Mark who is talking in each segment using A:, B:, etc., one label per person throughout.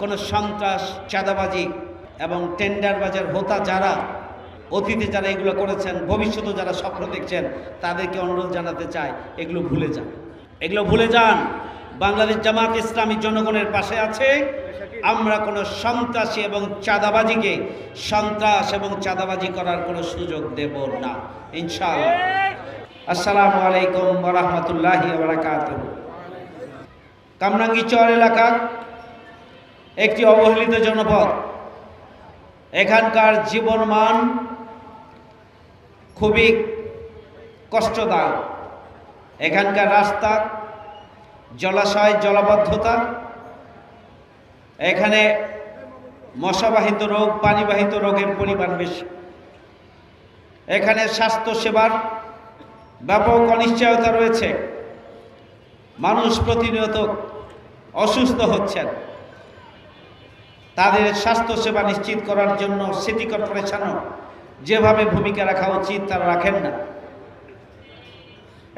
A: কোনো সন্ত্রাস, চাঁদাবাজি এবং টেন্ডারবাজার হোতা যারা, অতীতে যারা এগুলো করেছেন ভবিষ্যতে যারা স্বপ্ন দেখছেন, তাদেরকে অনুরোধ জানাতে চাই, এগুলো ভুলে যান। এগুলো ভুলে যান। বাংলাদেশ জামাত ইসলামী জনগণের পাশে আছে। আমরা কোনো সন্ত্রাসী এবং চাঁদাবাজিকে সন্ত্রাস এবং চাঁদাবাজি করার কোনো সুযোগ দেব না। ইনশাআল্লাহ। আসসালামু আলাইকুম ওরহমতুল্লাহি বারাকাত কামরাঙ্গি চর এলাকা একটি অবহেলিত জনপদ। এখানকার জীবনমান খুবই কষ্টদায়ক। এখানকার রাস্তা, জলাশয়, জলাবদ্ধতা, এখানে মশাবাহিত রোগ, পানিবাহিত রোগের পরিমাণ বেশি। এখানে স্বাস্থ্য সেবার ব্যাপক অনিশ্চয়তা রয়েছে। মানুষ প্রতিনিয়ত অসুস্থ হচ্ছেন। তাদের স্বাস্থ্য সেবা নিশ্চিত করার জন্য সিটি কর্পোরেশনও যেভাবে ভূমিকা রাখা উচিত তারা রাখেন না।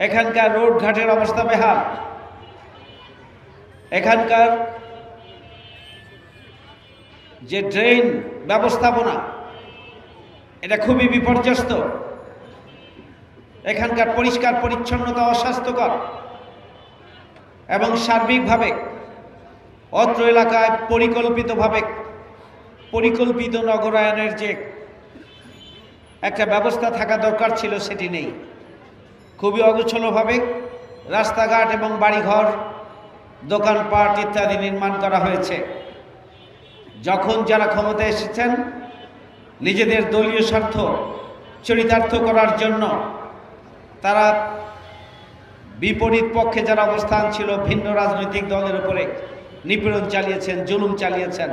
A: এখানকার রোড ঘাটের অবস্থা বেহাল। এখানকার যে ড্রেন ব্যবস্থাপনা, এটা খুবই বিপর্যস্ত। এখানকার পরিষ্কার পরিচ্ছন্নতা অস্বাস্থ্যকর এবং সার্বিকভাবে অত্র এলাকায় পরিকল্পিতভাবে, পরিকল্পিত নগরায়নের যে একটা ব্যবস্থা থাকা দরকার ছিল সেটি নেই। খুবই অগোছলভাবে রাস্তাঘাট এবং বাড়িঘর, দোকানপাট ইত্যাদি নির্মাণ করা হয়েছে। যখন যারা ক্ষমতায় এসেছেন, নিজেদের দলীয় স্বার্থ চরিতার্থ করার জন্য তারা বিপরীত পক্ষে যারা অবস্থান ছিল, ভিন্ন রাজনৈতিক দলের উপরে নিপীড়ন চালিয়েছেন, জুলুম চালিয়েছেন,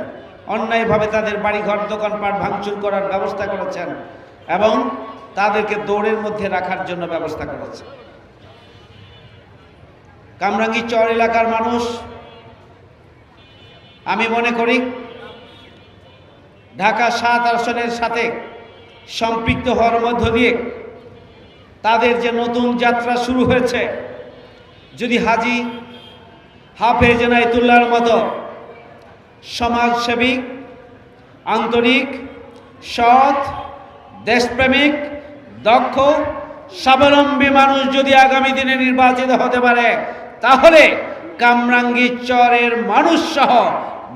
A: অন্যায়ভাবে তাদের বাড়িঘর, দোকানপাট ভাঙচুর করার ব্যবস্থা করেছেন এবং তাদেরকে দৌড়ের মধ্যে রাখার জন্য ব্যবস্থা করেছে কামরাঙ্গি চর এলাকার মানুষ, আমি মনে করি ঢাকা সাত আসনের সাথে সম্পৃক্ত হওয়ার মধ্য দিয়ে তাদের যে নতুন যাত্রা শুরু হয়েছে, যদি হাজি হাফেজ এনায়তুল্লাহর মতো সমাজসেবী, আন্তরিক, সৎ, দেশপ্রেমিক, দক্ষ, স্বাবলম্বী মানুষ যদি আগামী দিনে নির্বাচিত হতে পারে, তাহলে কামরাঙ্গী চরের মানুষ সহ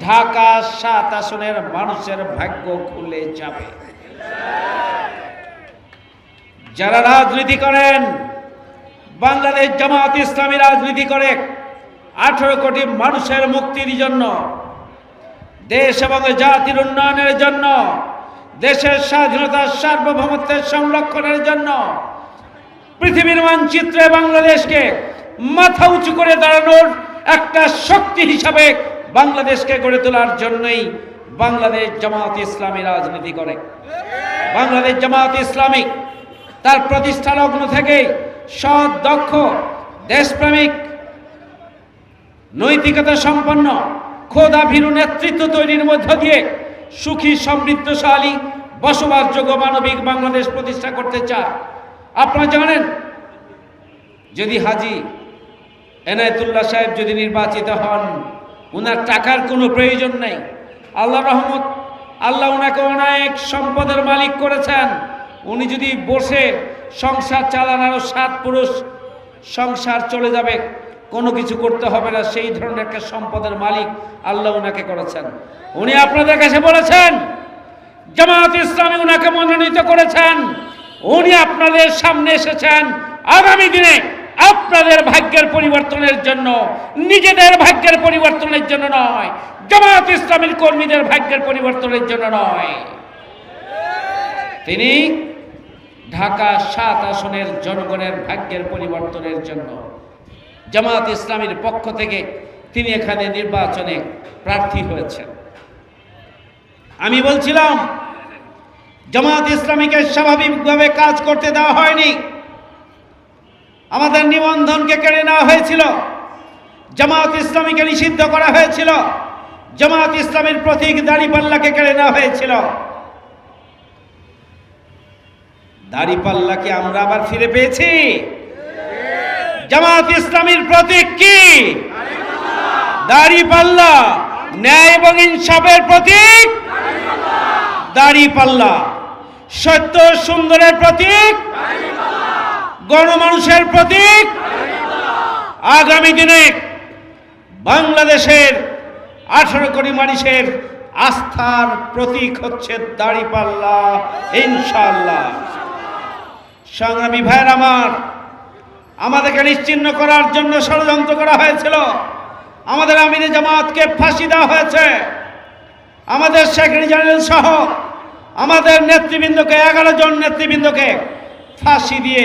A: ঢাকা সাত আসনের মানুষের ভাগ্য খুলে যাবে। যারা রাজনীতি করেন, বাংলাদেশ জামাত ইসলামী রাজনীতি করে আঠারো কোটি মানুষের মুক্তির জন্য, দেশ এবং জাতির উন্নয়নের জন্য, দেশের স্বাধীনতার সার্বভৌমত্বের সংরক্ষণের জন্য, পৃথিবীর মানচিত্রে বাংলাদেশকে মাথা উঁচু করে দাঁড়ানোর একটা শক্তি হিসাবে বাংলাদেশকে গড়ে তোলার জন্যই বাংলাদেশ জামাত ইসলামী রাজনীতি করে। বাংলাদেশ জামাত ইসলামী তার প্রতিষ্ঠা লগ্ন থেকে সৎ, দক্ষ, দেশপ্রেমিক নৈতিকতা সম্পন্ন খোদা ভীরু নেতৃত্ব তৈরির মধ্য দিয়ে সুখী, সমৃদ্ধশালী, বসবাসযোগ্য মানবিক বাংলাদেশ প্রতিষ্ঠা করতে চায়। আপনারা জানেন, যদি হাজি এনায়তুল্লাহ সাহেব যদি নির্বাচিত হন ওনার টাকার কোনো প্রয়োজন নেই। আল্লাহ রহমত, আল্লাহ ওনাকে অনেক সম্পদের মালিক করেছেন। উনি যদি বসে সংসার চালান আরও সাত পুরুষ, সংসার চলে যাবে। কোনো কিছু করতে হবে না, সেই ধরনের একটা সম্পদের মালিক আল্লাহ ওনাকে করেছেন। উনি আপনাদের কাছে বলেছেন জামাত ইসলামী ওনাকে মনোনীত করেছেন। উনি আপনাদের সামনে এসেছেন আগামী দিনে আপনাদের ভাগ্যের পরিবর্তনের জন্য, নিজেদের ভাগ্যের পরিবর্তনের জন্য নয় জামাত ইসলামীর কর্মীদের ভাগ্যের পরিবর্তনের জন্য নয়। তিনি ঢাকা সাত আসনের জনগণের ভাগ্যের পরিবর্তনের জন্য জামাত ইসলামীর পক্ষ থেকে তিনি এখানে নির্বাচনে প্রার্থী হয়েছেন। আমি বলছিলাম, জামাত ইসলামীকে স্বাভাবিকভাবে কাজ করতে দেওয়া হয়নি। আমাদের নিবন্ধনকে কেড়ে নেওয়া হয়েছিল। জামাত ইসলামীকে নিষিদ্ধ করা হয়েছিল। জামাত ইসলামের প্রতীক দাড়িপাল্লাকে কেড়ে নেওয়া হয়েছিল। দাড়িপাল্লাকে আমরা আবার ফিরে পেয়েছি। জামাত ইসলামীর প্রতীক কি? দাড়িপাল্লা ন্যায় এবং ইনসাফের প্রতীক? দাড়ি পাল্লা। সত্য সুন্দরের প্রতীক? গণমানুষের প্রতীক? আগামী দিনে বাংলাদেশের আঠারো কোটি মানুষের আস্থার প্রতীক হচ্ছে দাড়িপাল্লা ইনশাল্লাহ সংগ্রামী ভাইয়ের আমার আমাদেরকে নিশ্চিহ্ন করার জন্য ষড়যন্ত্র করা হয়েছিল। আমাদের আমিরে জামাতকে ফাঁসি দেওয়া হয়েছে। আমাদের সেক্রেটারি জেনারেল সহ আমাদের নেতৃবৃন্দকে, এগারো জন নেতৃবৃন্দকে ফাঁসি দিয়ে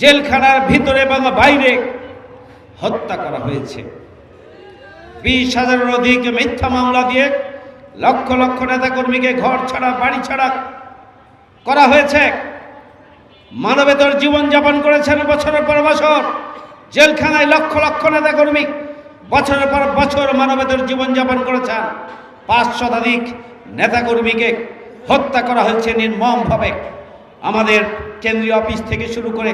A: জেলখানার ভিতরে এবং বাইরে হত্যা করা হয়েছে। বিশ হাজারের অধিক মিথ্যা মামলা দিয়ে লক্ষ লক্ষ নেতাকর্মীকে ঘর ছাড়া, বাড়ি ছাড়া করা হয়েছে। মানবেতর জীবনযাপন করেছেন বছরের পর বছর। জেলখানায় লক্ষ লক্ষ নেতাকর্মী বছরের পর বছর মানবেতর জীবনযাপন করেছেন। পাঁচ শতাধিক নেতাকর্মীকে হত্যা করা হয়েছে নির্মমভাবে। আমাদের কেন্দ্রীয় অফিস থেকে শুরু করে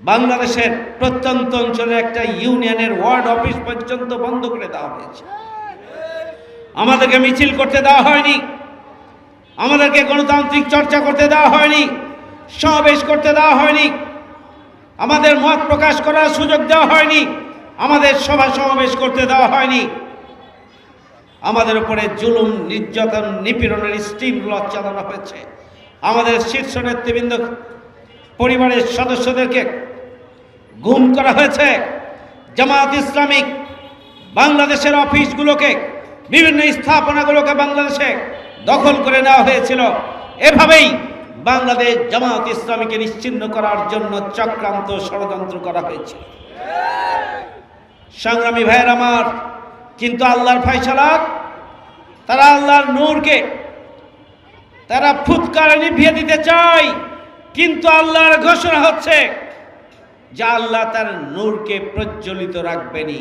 A: বাংলাদেশের প্রত্যন্ত অঞ্চলে একটা ইউনিয়নের ওয়ার্ড অফিস পর্যন্ত বন্ধ করে দেওয়া হয়েছে। আমাদেরকে মিছিল করতে দেওয়া হয়নি। আমাদেরকে গণতান্ত্রিক চর্চা করতে দেওয়া হয়নি, সমাবেশ করতে দেওয়া হয়নি, আমাদের মত প্রকাশ করার সুযোগ দেওয়া হয়নি, আমাদের সভা সমাবেশ করতে দেওয়া হয়নি। আমাদের উপরে জুলুম, নির্যাতন, নিপীড়নের স্টিমগুলো চালানো হয়েছে। আমাদের শীর্ষ নেতৃবৃন্দ, পরিবারের সদস্যদেরকে গুম করা হয়েছে। জামাত ইসলামিক বাংলাদেশের অফিসগুলোকে, বিভিন্ন স্থাপনাগুলোকে বাংলাদেশে দখল করে নেওয়া হয়েছিল। এভাবেই বাংলাদেশ জামাত ইসলামীকে নিশ্চিন্ন করার জন্য চক্রান্ত ষড়যন্ত্র করা হয়েছে সংগ্রামী ভাইয়ের আমার, কিন্তু আল্লাহর ফয়সালা তারা আল্লাহর নূরকে, তারা ফুৎকারে নিভিয়ে দিতে চায়, কিন্তু আল্লাহর ঘোষণা হচ্ছে যে আল্লাহ তার নূরকে প্রজ্বলিত রাখবেনি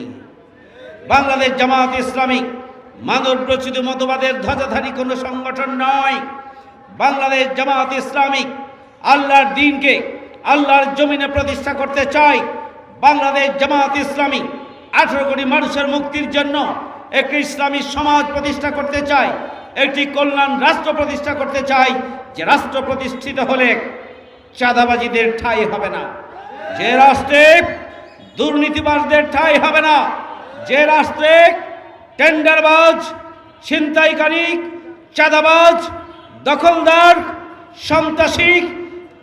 A: বাংলাদেশ জামাত ইসলামী মানব রচিত মতবাদের ধ্বজাধারী কোনো সংগঠন নয়। বাংলাদেশ জামাত ইসলামী আল্লাহর দিনকে আল্লাহর জমিনে প্রতিষ্ঠা করতে চায়। বাংলাদেশ জামাত ইসলামী আঠেরো কোটি মানুষের মুক্তির জন্য একটি ইসলামী সমাজ প্রতিষ্ঠা করতে চায়, একটি কল্যাণ রাষ্ট্র প্রতিষ্ঠা করতে চায়, যে রাষ্ট্র প্রতিষ্ঠিত হলে চাঁদাবাজিদের ঠাই হবে না। যে রাষ্ট্রে দুর্নীতিবাজদের ঠাঁই হবে না, যে রাষ্ট্রে টেন্ডারবাজ ছিনতাইকারী চাঁদাবাজ, দখলদার সন্ত্রাসী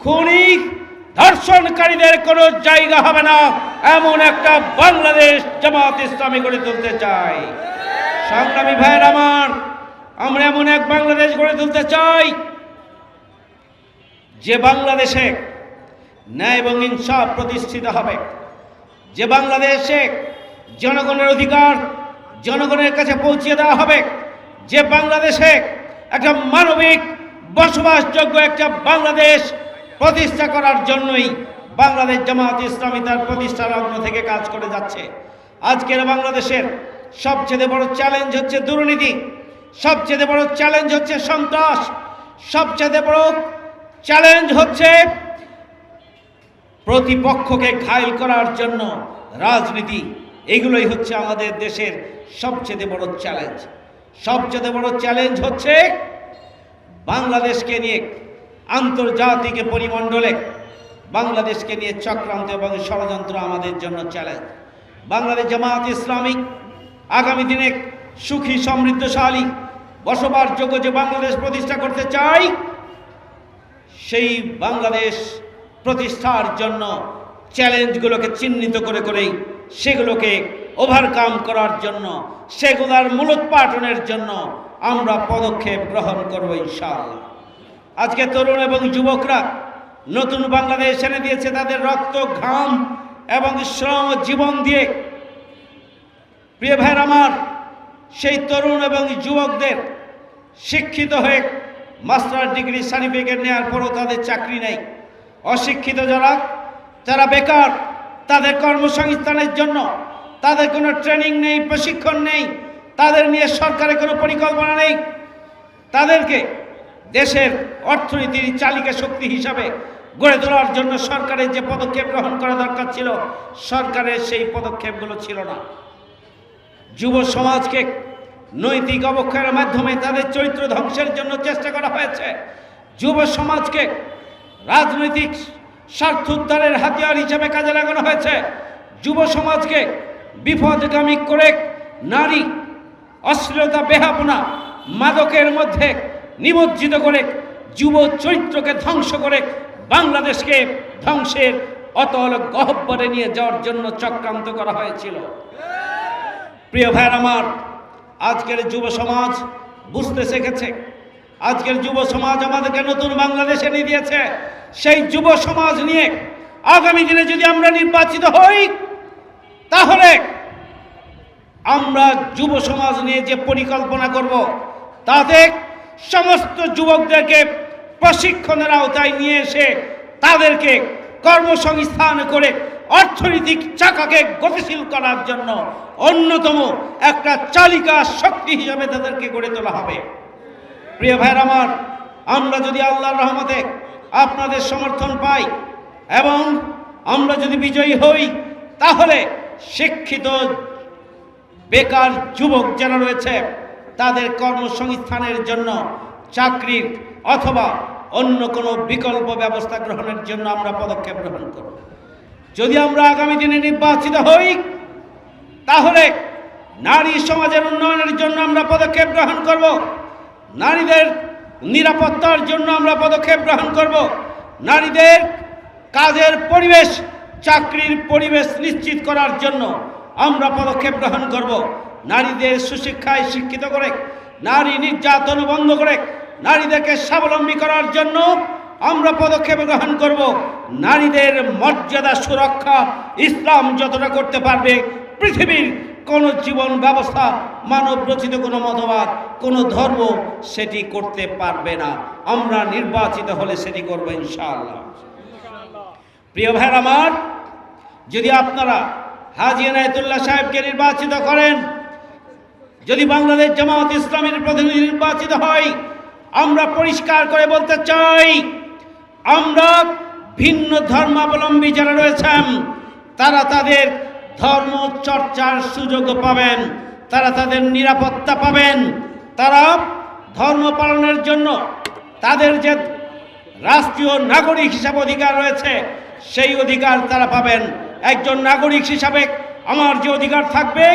A: খুনি ধর্ষণকারীদের কোনো জায়গা হবে না, এমন একটা বাংলাদেশ জামাত ইসলামী গড়ে তুলতে চাই। সংগ্রামী ভাইয়ের আমার, আমরা এমন এক বাংলাদেশ গড়ে তুলতে চাই, যে বাংলাদেশে ন্যায় এবং ইনসাফ প্রতিষ্ঠিত হবে, যে বাংলাদেশে জনগণের অধিকার জনগণের কাছে পৌঁছে দেওয়া হবে যে বাংলাদেশে একটা মানবিক বসবাসযোগ্য একটা বাংলাদেশ প্রতিষ্ঠা করার জন্যই বাংলাদেশ জামাত ইসলামী তার প্রতিষ্ঠা লগ্ন থেকে কাজ করে যাচ্ছে। আজকের বাংলাদেশের সবচেয়ে বড় চ্যালেঞ্জ হচ্ছে দুর্নীতি, সবচেয়ে বড় চ্যালেঞ্জ হচ্ছে সন্ত্রাস, সবচেয়ে বড় চ্যালেঞ্জ হচ্ছে প্রতিপক্ষকে ঘায়ল করার জন্য রাজনীতি। এগুলোই হচ্ছে আমাদের দেশের সবচেয়ে বড় চ্যালেঞ্জ সবচেয়ে বড় চ্যালেঞ্জ হচ্ছে বাংলাদেশকে নিয়ে আন্তর্জাতিক পরিমণ্ডলে বাংলাদেশকে নিয়ে চক্রান্ত এবং ষড়যন্ত্র আমাদের জন্য চ্যালেঞ্জ বাংলাদেশ জামাত ইসলামিক আগামী দিনে সুখী, সমৃদ্ধশালী, বসবাসযোগ্য যে বাংলাদেশ প্রতিষ্ঠা করতে চাই, সেই বাংলাদেশ প্রতিষ্ঠার জন্য চ্যালেঞ্জগুলোকে চিহ্নিত করে করেই সেগুলোকে ওভারকাম করার জন্য, সেগুলোর মূলোৎপাটনের জন্য আমরা পদক্ষেপ গ্রহণ করব ইনশাআল্লাহ। আজকে তরুণ এবং যুবকরা নতুন বাংলাদেশ এনে দিয়েছে তাদের রক্ত, ঘাম এবং শ্রম, জীবন দিয়ে। প্রিয় ভাইয়ের আমার, সেই তরুণ এবং যুবকদের শিক্ষিত হয়ে মাস্টার ডিগ্রি সার্টিফিকেট নেওয়ার পরও তাদের চাকরি নেই। অশিক্ষিত যারা যারা বেকার তাদের কর্মসংস্থানের জন্য, তাদের কোনো ট্রেনিং নেই, প্রশিক্ষণ নেই, তাদের নিয়ে সরকারের কোনো পরিকল্পনা নেই। তাদেরকে দেশের অর্থনীতির চালিকা শক্তি হিসাবে গড়ে তোলার জন্য সরকারের যে পদক্ষেপ গ্রহণ করা দরকার ছিল, সরকারের সেই পদক্ষেপগুলো ছিল না। যুব সমাজকে নৈতিক অবক্ষয়ের মাধ্যমে তাদের চরিত্র ধ্বংসের জন্য চেষ্টা করা হয়েছে। যুব সমাজকে রাজনৈতিক স্বার্থ উদ্ধারের হাতিয়ার হিসেবে কাজে লাগানো হয়েছে। যুব সমাজকে বিপদগামী করে নারী অশ্লীলতা, বেহাপনা, মাদকের মধ্যে নিমজ্জিত করে যুব চরিত্রকে ধ্বংস করে বাংলাদেশকে ধ্বংসের অতল গহব্বরে নিয়ে যাওয়ার জন্য চক্রান্ত করা হয়েছিল। প্রিয় ভাইয়ের আমার, আজকের যুব সমাজ বুঝতে শিখেছে আজকের যুব সমাজ আমাদেরকে নতুন বাংলাদেশে নিয়ে দিয়েছে। সেই যুব সমাজ নিয়ে আগামী দিনে যদি আমরা নির্বাচিত হই, তাহলে আমরা যুব সমাজ নিয়ে যে পরিকল্পনা করব, তাতে সমস্ত যুবকদেরকে প্রশিক্ষণের আওতায় নিয়ে এসে তাদেরকে কর্মসংস্থান করে অর্থনৈতিক চাকাকে গতিশীল করার জন্য অন্যতম একটা চালিকা শক্তি হিসাবে তাদেরকে গড়ে তোলা হবে। প্রিয় ভাইয়ের আমার, আমরা যদি আল্লাহর রহমতে আপনাদের সমর্থন পাই এবং আমরা যদি বিজয়ী হই, তাহলে শিক্ষিত বেকার যুবক যারা রয়েছে, তাদের কর্মসংস্থানের জন্য, চাকরির অথবা অন্য কোনো বিকল্প ব্যবস্থা গ্রহণের জন্য আমরা পদক্ষেপ গ্রহণ করব। যদি আমরা আগামী দিনে নির্বাচিত হই, তাহলে নারী সমাজের উন্নয়নের জন্য আমরা পদক্ষেপ গ্রহণ করব। নারীদের নিরাপত্তার জন্য আমরা পদক্ষেপ গ্রহণ করব। নারীদের কাজের পরিবেশ, চাকরির পরিবেশ নিশ্চিত করার জন্য আমরা পদক্ষেপ গ্রহণ করব। নারীদের সুশিক্ষায় শিক্ষিত করে, নারী নির্যাতন বন্ধ করে, নারীদেরকে স্বাবলম্বী করার জন্য আমরা পদক্ষেপ গ্রহণ করব। নারীদের মর্যাদা সুরক্ষা ইসলাম যতটা করতে পারবে পৃথিবীর কোনো জীবন ব্যবস্থা মানব রচিত কোনো মতবাদ, কোনো ধর্ম সেটি করতে পারবে না। আমরা নির্বাচিত হলে সেটি করব ইনশাআল্লাহ। প্রিয় ভাইর আমার, যদি আপনারা হাজি এনায়তুল্লাহ সাহেবকে নির্বাচিত করেন, যদি বাংলাদেশ জামাত ইসলামের প্রতিনিধি নির্বাচিত হয়, আমরা পরিষ্কার করে বলতে চাই, আমরা ভিন্ন ধর্মাবলম্বী যারা রয়েছেন, তারা তাদের ধর্ম চর্চার সুযোগ পাবেন, তারা তাদের নিরাপত্তা পাবেন। তারা ধর্ম পালনের জন্য তাদের যে রাষ্ট্রীয় নাগরিক হিসাবে অধিকার রয়েছে, সেই অধিকার তারা পাবেন। একজন নাগরিক হিসাবে আমার যে অধিকার থাকবে,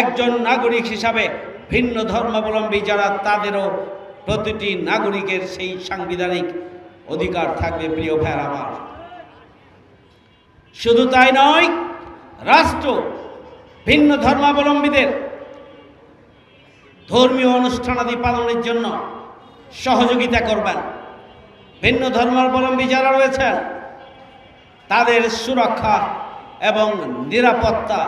A: একজন নাগরিক হিসাবে ভিন্ন ধর্মাবলম্বী যারা, তাদেরও প্রতিটি নাগরিকের সেই সাংবিধানিক অধিকার থাকবে, প্রিয় ভাইয়ের আমার। শুধু তাই নয় রাষ্ট্র, ভিন্ন ধর্মাবলম্বীদের ধর্মীয় অনুষ্ঠানাদি পালনের জন্য সহযোগিতা করবেন। ভিন্ন ধর্মাবলম্বী যারা রয়েছেন, তাদের সুরক্ষা এবং নিরাপত্তা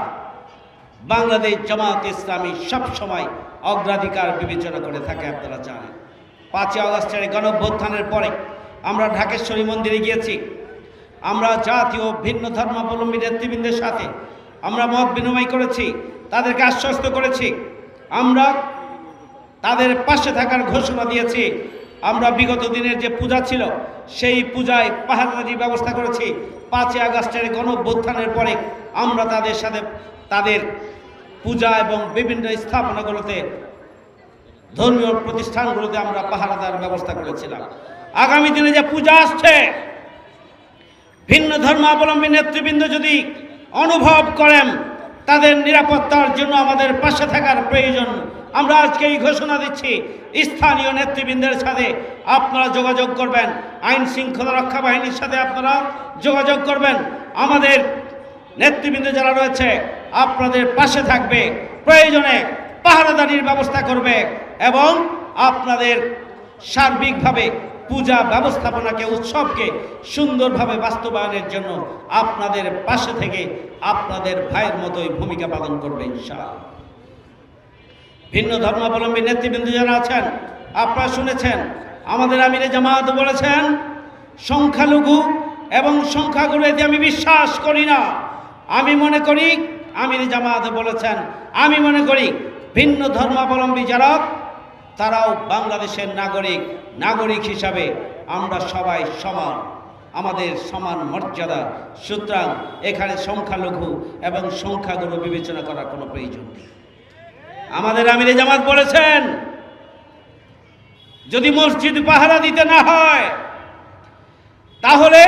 A: বাংলাদেশ জামাত ইসলামী সবসময় অগ্রাধিকার বিবেচনা করে থাকে আপনারা জানেন। পাঁচই আগস্টের গণভ্যুত্থানের পরে আমরা ঢাকেশ্বরী মন্দিরে গিয়েছি। আমরা জাতীয় ভিন্ন ধর্মাবলম্বী নেতৃবৃন্দের সাথে আমরা মত বিনিময় করেছি, তাদেরকে আশ্বস্ত করেছি। আমরা তাদের পাশে থাকার ঘোষণা দিয়েছি। আমরা বিগত দিনের যে পূজা ছিল, সেই পূজায় পাহাড়াদির ব্যবস্থা করেছি। পাঁচই আগস্টের গণভ্যুত্থানের পরে আমরা তাদের সাথে, তাদের পূজা এবং বিভিন্ন স্থাপনাগুলোতে, ধর্মীয় প্রতিষ্ঠানগুলোতে আমরা পাহারাদার ব্যবস্থা করেছিলাম। আগামী দিনে যে পূজা আসছে ভিন্ন ধর্মাবলম্বী নেতৃবৃন্দ যদি অনুভব করেন তাদের নিরাপত্তার জন্য আমাদের পাশে থাকার প্রয়োজন, আমরা আজকে এই ঘোষণা দিচ্ছি, স্থানীয় নেতৃবৃন্দের সাথে আপনারা যোগাযোগ করবেন, আইন শৃঙ্খলা রক্ষা বাহিনীর সাথে আপনারা যোগাযোগ করবেন, আমাদের নেতৃবৃন্দ যারা রয়েছে, আপনাদের পাশে থাকবে, প্রয়োজনে পাহারাদারির ব্যবস্থা করবে এবং আপনাদের সার্বিকভাবে পূজা ব্যবস্থাপনাকে, উৎসবকে সুন্দরভাবে বাস্তবায়নের জন্য আপনাদের পাশে থেকে আপনাদের ভাইয়ের মতোই ভূমিকা পালন করবে ইনশাআল্লাহ। ভিন্ন ধর্মাবলম্বী নেতৃবৃন্দ যারা আছেন, আপনারা শুনেছেন, আমাদের আমিরে জামাত বলেছেন, সংখ্যালঘু এবং সংখ্যাগুরুতে আমি বিশ্বাস করি না। আমি মনে করি আমির জামাত বলেছেন, আমি মনে করি ভিন্ন ধর্মাবলম্বী যারা তারাও বাংলাদেশের নাগরিক নাগরিক হিসাবে আমরা সবাই সমান। আমাদের সমান মর্যাদা। সুতরাং এখানে সংখ্যালঘু এবং সংখ্যাগুরু বিবেচনা করার কোনো প্রয়োজন নেই। আমাদের আমিরে জামাত বলেছেন, যদি মসজিদ পাহারা দিতে না হয়, তাহলে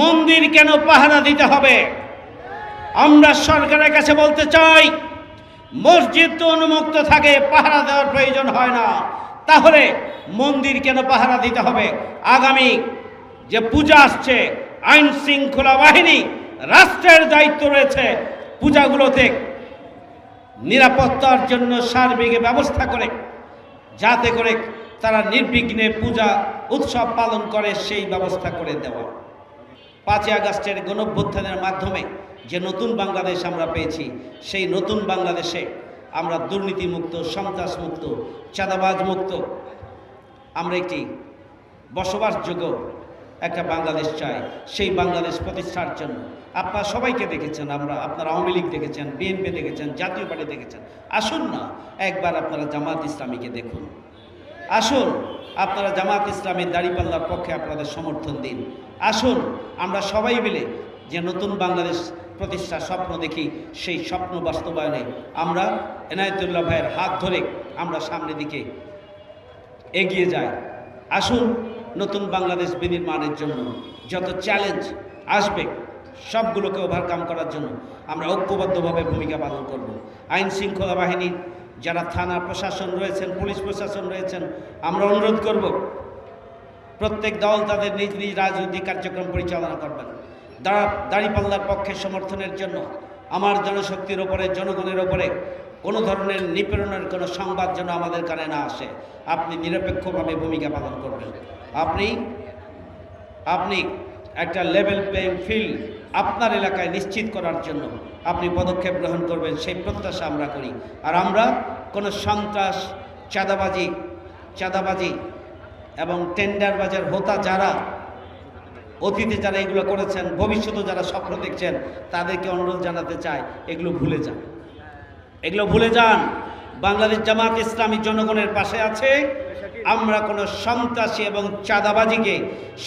A: মন্দির কেন পাহারা দিতে হবে? আমরা সরকারের কাছে বলতে চাই মসজিদ তো উন্মুক্ত থাকে, পাহারা দেওয়ার প্রয়োজন হয় না। তাহলে মন্দির কেন পাহারা দিতে হবে? আগামী যে পূজা আসছে, আইন শৃঙ্খলা বাহিনী রাষ্ট্রের দায়িত্ব রয়েছে পূজাগুলোতে নিরাপত্তার জন্য সার্বিক ব্যবস্থা করে, যাতে করে তারা নির্বিঘ্নে পূজা উৎসব পালন করে, সেই ব্যবস্থা করে দেওয়া। পাঁচই আগস্টের গণভ্যুত্থানের মাধ্যমে যে নতুন বাংলাদেশ আমরা পেয়েছি, সেই নতুন বাংলাদেশে আমরা দুর্নীতিমুক্ত, সন্ত্রাসমুক্ত চাঁদাবাজ মুক্ত আমরা একটি বসবাসযোগ্য একটা বাংলাদেশ চাই, সেই বাংলাদেশ প্রতিষ্ঠার জন্য। আপনারা সবাইকে দেখেছেন, আমরা আপনারা আওয়ামী লীগ দেখেছেন, বিএনপি দেখেছেন, জাতীয় পার্টি দেখেছেন। আসুন না, একবার আপনারা জামাত ইসলামীকে দেখুন। আসুন, আপনারা জামাত ইসলামের দাড়িপাল্লার পক্ষে আপনাদের সমর্থন দিন। আসুন, আমরা সবাই মিলে যে নতুন বাংলাদেশ প্রতিষ্ঠার স্বপ্ন দেখি, সেই স্বপ্ন বাস্তবায়নে আমরা এনায়তুল্লাহ ভাইয়ের হাত ধরে আমরা সামনের দিকে এগিয়ে যাই। আসুন নতুন বাংলাদেশ বিনির্মাণের জন্য যত চ্যালেঞ্জ আসবে, সবগুলোকে ওভারকাম করার জন্য আমরা ঐক্যবদ্ধভাবে ভূমিকা পালন করব। আইন শৃঙ্খলা বাহিনীর যারা থানা প্রশাসন রয়েছেন, পুলিশ প্রশাসন রয়েছেন, আমরা অনুরোধ করব, প্রত্যেক দল তাদের নিজ নিজ রাজনৈতিক কার্যক্রম পরিচালনা করবেন। দাঁড়া দাঁড়িপাল্লার পক্ষে সমর্থনের জন্য, আমার জনশক্তির ওপরে জনগণের ওপরে কোনো ধরনের নিপীড়নের কোনো সংবাদ যেন আমাদের কানে না আসে। আপনি নিরপেক্ষভাবে ভূমিকা পালন করবেন। আপনি আপনি একটা লেভেল প্লেইং ফিল্ড আপনার এলাকায় নিশ্চিত করার জন্য আপনি পদক্ষেপ গ্রহণ করবেন, সেই প্রত্যাশা আমরা করি। আর আমরা কোনো সন্ত্রাস, চাঁদাবাজি চাঁদাবাজি এবং টেন্ডার বাজার হোতা যারা অতীতে যারা এগুলো করেছেন ভবিষ্যতে যারা স্বপ্ন দেখছেন, তাদেরকে অনুরোধ জানাতে চাই, এগুলো ভুলে যান। এগুলো ভুলে যান। বাংলাদেশ জামাত ইসলামী জনগণের পাশে আছে। আমরা কোনো সন্ত্রাসী এবং চাঁদাবাজিকে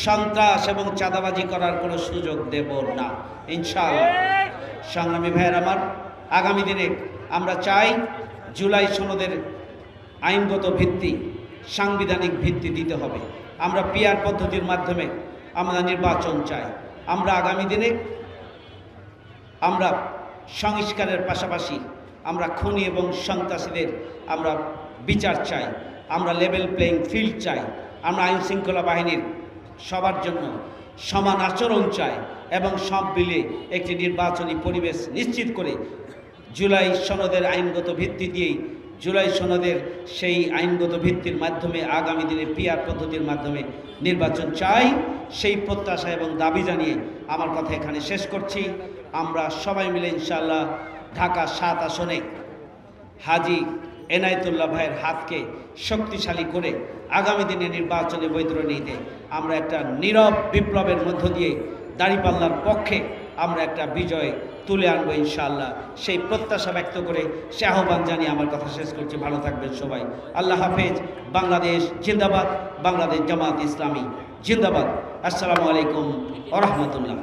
A: সন্ত্রাস এবং চাঁদাবাজি করার কোনো সুযোগ দেব না। ইনশাআল্লাহ। সংগ্রামী ভাইয়ের আমার, আগামী দিনে আমরা চাই জুলাই সনদের আইনগত ভিত্তি, সাংবিধানিক ভিত্তি দিতে হবে। আমরা পিয়ার পদ্ধতির মাধ্যমে আমরা নির্বাচন চাই। আমরা আগামী দিনে আমরা সংস্কারের পাশাপাশি আমরা খুনি এবং সন্ত্রাসীদের আমরা বিচার চাই, আমরা লেভেল প্লেইং ফিল্ড চাই, আমরা আইন শৃঙ্খলা বাহিনীর সবার জন্য সমান আচরণ চাই এবং সব মিলে একটি নির্বাচনী পরিবেশ নিশ্চিত করে জুলাই সনদের আইনগত ভিত্তি দিয়েই জুলাই সনদের সেই আইনগত ভিত্তির মাধ্যমে আগামী দিনে পিয়ার পদ্ধতির মাধ্যমে নির্বাচন চাই, সেই প্রত্যাশা এবং দাবি জানিয়ে আমার কথা এখানে শেষ করছি। আমরা সবাই মিলে ইনশাআল্লাহ ঢাকা সাত আসনে হাজি এনায়েতুল্লাহ ভাইয়ের হাতকে শক্তিশালী করে আগামী দিনে নির্বাচনে বৈতরণীতে আমরা একটা নীরব বিপ্লবের মধ্য দিয়ে দাঁড়িপাল্লার পক্ষে আমরা একটা বিজয় তুলে আনব ইনশাআল্লাহ। সেই প্রত্যাশা ব্যক্ত করে সে আহ্বান জানিয়ে আমার কথা শেষ করছি। ভালো থাকবেন সবাই। আল্লাহ হাফেজ। বাংলাদেশ জিন্দাবাদ। বাংলাদেশ জামাত ইসলামী জিন্দাবাদ। আসসালামু আলাইকুম ওরহমতুল্লাহ